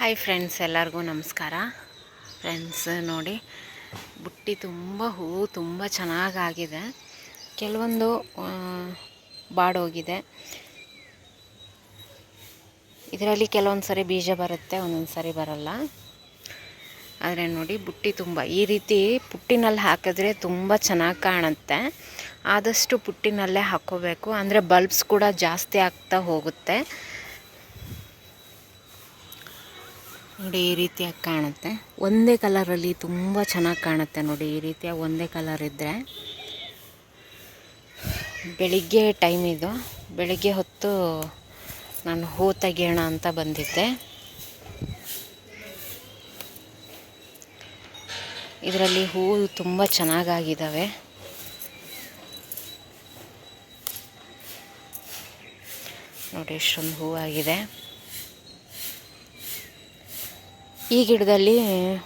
Hi friends ಎಲ್ಲರಿಗೂ ನಮಸ್ಕಾರ. Friends ನೋಡಿ, ಬುಟ್ಟಿ ತುಂಬ ಹೂವು ತುಂಬ ಚೆನ್ನಾಗಾಗಿದೆ. ಕೆಲವೊಂದು ಬಾಡೋಗಿದೆ. ಇದರಲ್ಲಿ ಕೆಲವೊಂದು ಸರಿ ಬೀಜ ಬರುತ್ತೆ, ಒಂದೊಂದು ಸರಿ ಬರಲ್ಲ. ಆದರೆ ನೋಡಿ, ಬುಟ್ಟಿ ತುಂಬ, ಈ ರೀತಿ ಪುಟ್ಟಿನಲ್ಲಿ ಹಾಕಿದ್ರೆ ತುಂಬ ಚೆನ್ನಾಗಿ ಕಾಣುತ್ತೆ. ಆದಷ್ಟು ಪುಟ್ಟಿನಲ್ಲೇ ಹಾಕ್ಕೋಬೇಕು ಅಂದರೆ ಬಲ್ಬ್ಸ್ ಕೂಡ ಜಾಸ್ತಿ ಆಗ್ತಾ ಹೋಗುತ್ತೆ. ನೋಡಿ ಈ ರೀತಿಯಾಗಿ ಕಾಣುತ್ತೆ. ಒಂದೇ ಕಲರಲ್ಲಿ ತುಂಬ ಚೆನ್ನಾಗಿ ಕಾಣುತ್ತೆ ನೋಡಿ ಈ ರೀತಿಯಾಗಿ ಒಂದೇ ಕಲರ್ ಇದ್ದರೆ ಬೆಳಿಗ್ಗೆ ಟೈಮ್ ಇದು. ಬೆಳಿಗ್ಗೆ ಹೊತ್ತು ನಾನು ಹೂ ತೆಗಿಯೋಣ ಅಂತ ಬಂದಿದ್ದೆ. ಇದರಲ್ಲಿ ಹೂವು ತುಂಬ ಚೆನ್ನಾಗಾಗಿದ್ದಾವೆ ನೋಡಿ ಎಷ್ಟೊಂದು ಹೂವಾಗಿದೆ. ಈ ಗಿಡದಲ್ಲಿ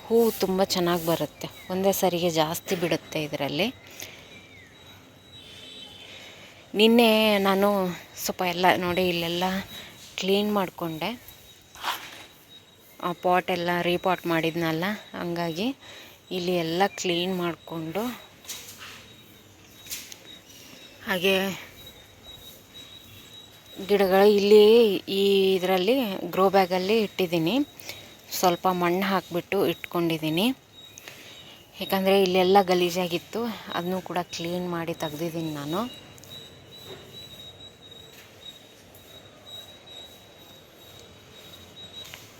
ಹೂವು ತುಂಬ ಚೆನ್ನಾಗಿ ಬರುತ್ತೆ. ಒಂದೇ ಸರಿಗೆ ಜಾಸ್ತಿ ಬಿಡುತ್ತೆ ಇದರಲ್ಲಿ. ನಿನ್ನೆ ನಾನು ಸ್ವಲ್ಪ ಎಲ್ಲ ನೋಡಿ ಇಲ್ಲೆಲ್ಲ ಕ್ಲೀನ್ ಮಾಡಿಕೊಂಡೆ. ಆ ಪಾಟ್ ಎಲ್ಲ ರೀಪಾಟ್ ಮಾಡಿದ್ನಲ್ಲ, ಹಂಗಾಗಿ ಇಲ್ಲಿ ಎಲ್ಲ ಕ್ಲೀನ್ ಮಾಡಿಕೊಂಡು ಹಾಗೆ ಗಿಡಗಳು ಇಲ್ಲಿ ಈ ಇದರಲ್ಲಿ ಗ್ರೋ ಬ್ಯಾಗಲ್ಲಿ ಇಟ್ಟಿದ್ದೀನಿ. ಸ್ವಲ್ಪ ಮಣ್ಣು ಹಾಕಿಬಿಟ್ಟು ಇಟ್ಕೊಂಡಿದ್ದೀನಿ. ಯಾಕಂದರೆ ಇಲ್ಲೆಲ್ಲ ಗಲೀಜಾಗಿತ್ತು ಅದನ್ನು ಕೂಡ ಕ್ಲೀನ್ ಮಾಡಿ ತೆಗ್ದಿದ್ದೀನಿ ನಾನು.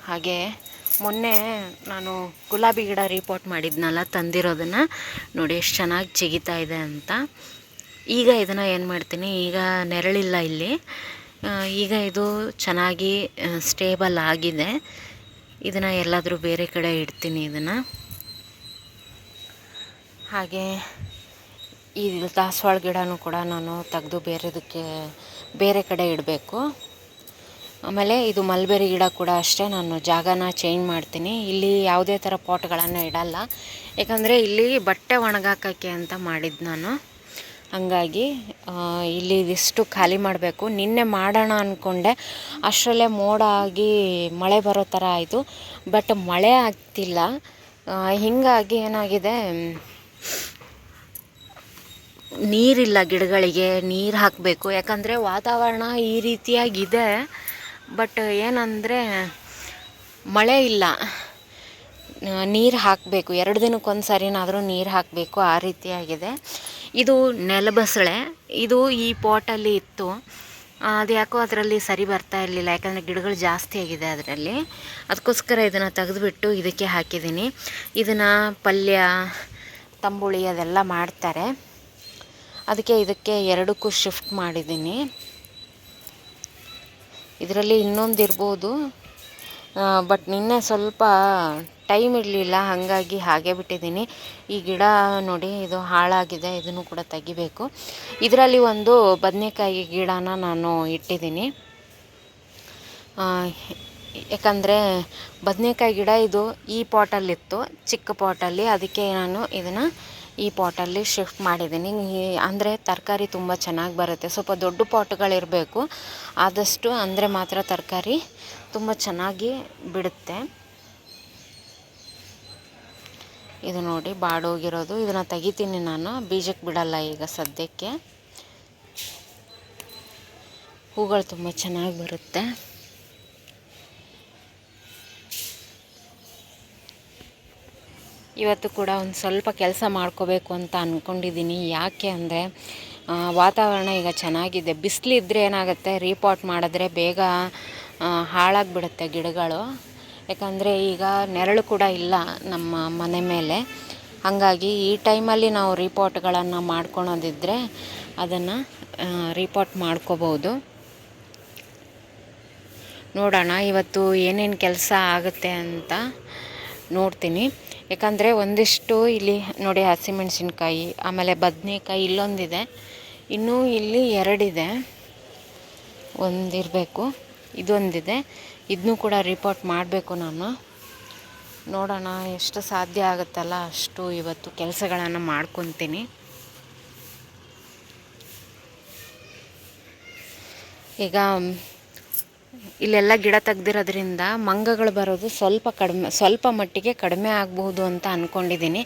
ಹಾಗೆ ಮೊನ್ನೆ ನಾನು ಗುಲಾಬಿ ಗಿಡ ರಿಪೋರ್ಟ್ ಮಾಡಿದ್ನಲ್ಲ ತಂದಿರೋದನ್ನು, ನೋಡಿ ಎಷ್ಟು ಚೆನ್ನಾಗಿ ಚಿಗಿತಾ ಇದೆ ಅಂತ. ಈಗ ಇದನ್ನು ಏನು ಮಾಡ್ತೀನಿ, ಈಗ ನೆರಳಿಲ್ಲ ಇಲ್ಲಿ. ಈಗ ಇದು ಚೆನ್ನಾಗಿ ಸ್ಟೇಬಲ್ ಆಗಿದೆ. ಇದನ್ನು ಎಲ್ಲಾದರೂ ಬೇರೆ ಕಡೆ ಇಡ್ತೀನಿ ಇದನ್ನು. ಹಾಗೆ ಈ ದಾಸವಾಳ ಗಿಡನೂ ಕೂಡ ನಾನು ತೆಗೆದು ಬೇರೆದಕ್ಕೆ ಬೇರೆ ಕಡೆ ಇಡಬೇಕು. ಆಮೇಲೆ ಇದು ಮಲ್ಬೆರಿ ಗಿಡ ಕೂಡ ಅಷ್ಟೇ ನಾನು ಜಾಗನ ಚೇಂಜ್ ಮಾಡ್ತೀನಿ. ಇಲ್ಲಿ ಯಾವುದೇ ಥರ ಪಾಟ್ಗಳನ್ನು ಇಡಲ್ಲ. ಯಾಕಂದರೆ ಇಲ್ಲಿ ಬಟ್ಟೆ ಒಣಗಾಕೋಕ್ಕೆ ಅಂತ ಮಾಡಿದ್ದು ನಾನು. ಹಾಗಾಗಿ ಇಲ್ಲಿ ಇದಿಷ್ಟು ಖಾಲಿ ಮಾಡಬೇಕು. ನಿನ್ನೆ ಮಾಡೋಣ ಅಂದ್ಕೊಂಡೆ ಅಷ್ಟರಲ್ಲೇ ಮೋಡ ಆಗಿ ಮಳೆ ಬರೋ ಥರ ಆಯಿತು. ಬಟ್ ಮಳೆ ಆಗ್ತಿಲ್ಲ. ಹೀಗಾಗಿ ಏನಾಗಿದೆ? ನೀರಿಲ್ಲ ಗಿಡಗಳಿಗೆ, ನೀರು ಹಾಕಬೇಕು. ಯಾಕಂದರೆ ವಾತಾವರಣ ಈ ರೀತಿಯಾಗಿದೆ. ಬಟ್ ಏನಂದರೆ, ಮಳೆ ಇಲ್ಲ. ನೀರು ಹಾಕಬೇಕು. ಎರಡು ದಿನಕ್ಕೊಂದು ಸರಿನಾದರೂ ನೀರು ಹಾಕಬೇಕು. ಆ ರೀತಿಯಾಗಿದೆ. ಇದು ನೆಲಬಸಳೆ. ಇದು ಈ ಪಾಟಲ್ಲಿ ಇತ್ತು. ಅದು ಯಾಕೋ ಅದರಲ್ಲಿ ಸರಿ ಬರ್ತಾ ಇರಲಿಲ್ಲ. ಯಾಕಂದರೆ ಗಿಡಗಳು ಜಾಸ್ತಿ ಆಗಿದೆ ಅದರಲ್ಲಿ. ಅದಕ್ಕೋಸ್ಕರ ಇದನ್ನು ತೆಗೆದುಬಿಟ್ಟು ಇದಕ್ಕೆ ಹಾಕಿದ್ದೀನಿ. ಇದನ್ನು ಪಲ್ಯ, ತಂಬುಳಿ ಅದೆಲ್ಲ ಮಾಡ್ತಾರೆ. ಅದಕ್ಕೆ ಇದಕ್ಕೆ ಎರಡಕ್ಕೂ ಶಿಫ್ಟ್ ಮಾಡಿದ್ದೀನಿ. ಇದರಲ್ಲಿ ಇನ್ನೊಂದು ಇರ್ಬೋದು ಬಟ್ ನಿನ್ನೆ ಸ್ವಲ್ಪ ಟೈಮ್ ಇರಲಿಲ್ಲ, ಹಾಗಾಗಿ ಹಾಗೆ ಬಿಟ್ಟಿದ್ದೀನಿ. ಈ ಗಿಡ ನೋಡಿ, ಇದು ಹಾಳಾಗಿದೆ, ಇದನ್ನು ಕೂಡ ತೆಗಿಬೇಕು. ಇದರಲ್ಲಿ ಒಂದು ಬದನೆಕಾಯಿ ಗಿಡನ ನಾನು ಇಟ್ಟಿದ್ದೀನಿ. ಯಾಕಂದರೆ ಬದನೆಕಾಯಿ ಗಿಡ ಇದು ಈ ಪಾಟಲ್ಲಿತ್ತು ಚಿಕ್ಕ ಪಾಟಲ್ಲಿ ಅದಕ್ಕೆ ನಾನು ಇದನ್ನು ಈ ಪಾಟಲ್ಲಿ ಶಿಫ್ಟ್ ಮಾಡಿದ್ದೀನಿ. ಅಂದರೆ ತರಕಾರಿ ತುಂಬ ಚೆನ್ನಾಗಿ ಬರುತ್ತೆ. ಸ್ವಲ್ಪ ದೊಡ್ಡ ಪಾಟ್ಗಳಿರಬೇಕು. ಆದಷ್ಟು ಅಂದರೆ ಮಾತ್ರ ತರಕಾರಿ ತುಂಬ ಚೆನ್ನಾಗಿ ಬಿಡುತ್ತೆ. ಇದು ನೋಡಿ ಬಾಡೋಗಿರೋದು. ಇದನ್ನು ತೆಗಿತೀನಿ ನಾನು. ಬೀಜಕ್ಕೆ ಬಿಡಲ್ಲ ಈಗ ಸದ್ಯಕ್ಕೆ. ಹೂಗಳು ತುಂಬ ಚೆನ್ನಾಗಿ ಬರುತ್ತೆ. ಇವತ್ತು ಕೂಡ ಒಂದು ಸ್ವಲ್ಪ ಕೆಲಸ ಮಾಡ್ಕೋಬೇಕು ಅಂತ ಅಂದ್ಕೊಂಡಿದ್ದೀನಿ ಯಾಕೆ ಅಂದರೆ ವಾತಾವರಣ ಈಗ ಚೆನ್ನಾಗಿದೆ. ಬಿಸಿಲಿದ್ದರೆ ಏನಾಗುತ್ತೆ ರೀಪಾಟ್ ಮಾಡಿದ್ರೆ ಬೇಗ ಹಾಳಾಗಿಬಿಡುತ್ತೆ ಗಿಡಗಳು. ಯಾಕಂದರೆ ಈಗ ನೆರಳು ಕೂಡ ಇಲ್ಲ ನಮ್ಮ ಮನೆ ಮೇಲೆ. ಹಾಗಾಗಿ ಈ ಟೈಮಲ್ಲಿ ನಾವು ರೀಪಾಟ್ಗಳನ್ನು ಮಾಡ್ಕೊಳೋದಿದ್ದರೆ ಅದನ್ನು ರೀಪಾಟ್ ಮಾಡ್ಕೋಬೋದು ನೋಡೋಣ, ಇವತ್ತು ಏನೇನು ಕೆಲಸ ಆಗುತ್ತೆ ಅಂತ ನೋಡ್ತೀನಿ. ಯಾಕಂದರೆ ಒಂದಿಷ್ಟು ಇಲ್ಲಿ ನೋಡಿ ಹಸಿಮೆಣಸಿನ್ಕಾಯಿ, ಆಮೇಲೆ ಬದನೆಕಾಯಿ ಇಲ್ಲೊಂದಿದೆ. ಇನ್ನೂ ಇಲ್ಲಿ ಎರಡಿದೆ. ಒಂದಿರಬೇಕು. ಇದೊಂದಿದೆ. ಇದನ್ನೂ ಕೂಡ ರಿಪೋರ್ಟ್ ಮಾಡಬೇಕು ನಾನು. ನೋಡೋಣ ಎಷ್ಟು ಸಾಧ್ಯ ಆಗುತ್ತಲ್ಲ ಅಷ್ಟು ಇವತ್ತು ಕೆಲಸಗಳನ್ನು ಮಾಡ್ಕೊತೀನಿ. ಈಗ ಇಲ್ಲೆಲ್ಲ ಗಿಡ ತೆಗ್ದಿರೋದ್ರಿಂದ ಮಂಗಗಳು ಬರೋದು ಸ್ವಲ್ಪ ಕಡಿಮೆ, ಸ್ವಲ್ಪ ಮಟ್ಟಿಗೆ ಕಡಿಮೆ ಆಗಬಹುದು ಅಂತ ಅಂದ್ಕೊಂಡಿದ್ದೀನಿ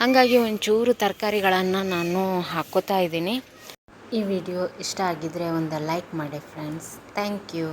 ಹಾಗಾಗಿ ಒಂಚೂರು ತರಕಾರಿಗಳನ್ನು ನಾನು ಹಾಕ್ಕೋತಾ ಇದ್ದೀನಿ. ಈ ವಿಡಿಯೋ ಇಷ್ಟ ಆಗಿದ್ದರೆ ಒಂದು ಲೈಕ್ ಮಾಡಿ ಫ್ರೆಂಡ್ಸ್. Thank you.